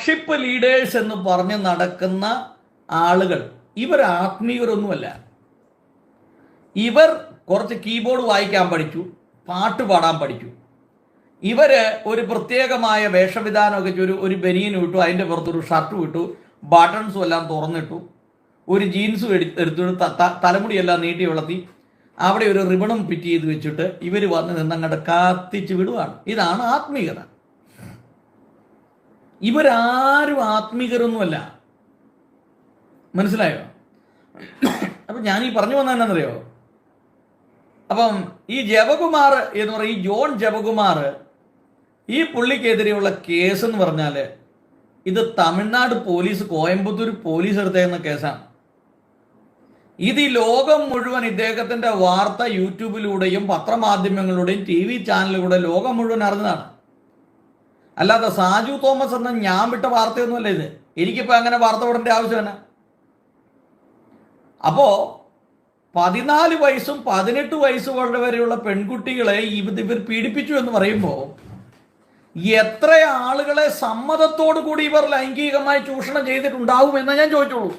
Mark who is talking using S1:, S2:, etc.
S1: Worship leaders എന്ന് പറഞ്ഞ് നടക്കുന്ന ആളുകൾ ഇവർ ആത്മീയരൊന്നുമല്ല. ഇവർ കുറച്ച് കീബോർഡ് വായിക്കാൻ പഠിച്ചു പാട്ട് പാടാൻ പഠിച്ചു. ഇവർ ഒരു പ്രത്യേകമായ വേഷവിധാനമൊക്കെ ഒരു ഒരു ബനിയൻ വിട്ടു അതിന്റെ പുറത്തൊരു ഷർട്ട് വിട്ടു ബട്ടൺസും എല്ലാം തുറന്നിട്ടു ഒരു ജീൻസും എടു എടുത്തിട്ട് തലമുടിയെല്ലാം നീട്ടി വളർത്തി അവിടെ ഒരു റിബണും പിറ്റ് ചെയ്ത് വെച്ചിട്ട് ഇവർ വന്ന് നിന്നങ്ങോട്ട് കാത്തിച്ച് വിടുവാണ്. ഇതാണ് ആത്മീയത. ഇവരാരും ആത്മീകരൊന്നുമല്ല. മനസ്സിലായോ? അപ്പം ഞാൻ ഈ പറഞ്ഞു വന്ന എന്നാന്നറിയോ അപ്പം ഈ ജപകുമാർ എന്ന് പറയും ഈ ജോൺ ജപകുമാർ ഈ പുള്ളിക്കെതിരെയുള്ള കേസ് എന്ന് പറഞ്ഞാൽ ഇത് തമിഴ്നാട് പോലീസ് കോയമ്പത്തൂർ പോലീസ് എടുത്തേക്കുന്ന കേസാണ്. ഇത് ഈ ലോകം മുഴുവൻ ഇദ്ദേഹത്തിന്റെ വാർത്ത യൂട്യൂബിലൂടെയും പത്രമാധ്യമങ്ങളിലൂടെയും ടി വി ചാനലിലൂടെ ലോകം മുഴുവൻ അറിഞ്ഞതാണ്. അല്ലാതെ സാജു തോമസ് എന്ന ഞാൻ വിട്ട വാർത്തയൊന്നുമല്ല ഇത്. എനിക്കിപ്പോൾ അങ്ങനെ വാർത്ത വിടേണ്ട ആവശ്യമാണ് അപ്പോ പതിനാല് വയസ്സും പതിനെട്ട് വയസ്സ് വരെയുള്ള പെൺകുട്ടികളെ ഇവ ഇവർ പീഡിപ്പിച്ചു എന്ന് പറയുമ്പോൾ എത്ര ആളുകളെ സമ്മതത്തോടു കൂടി ഇവർ ലൈംഗികമായി ചൂഷണം ചെയ്തിട്ടുണ്ടാവും എന്ന് ഞാൻ ചോദിച്ചോളൂ.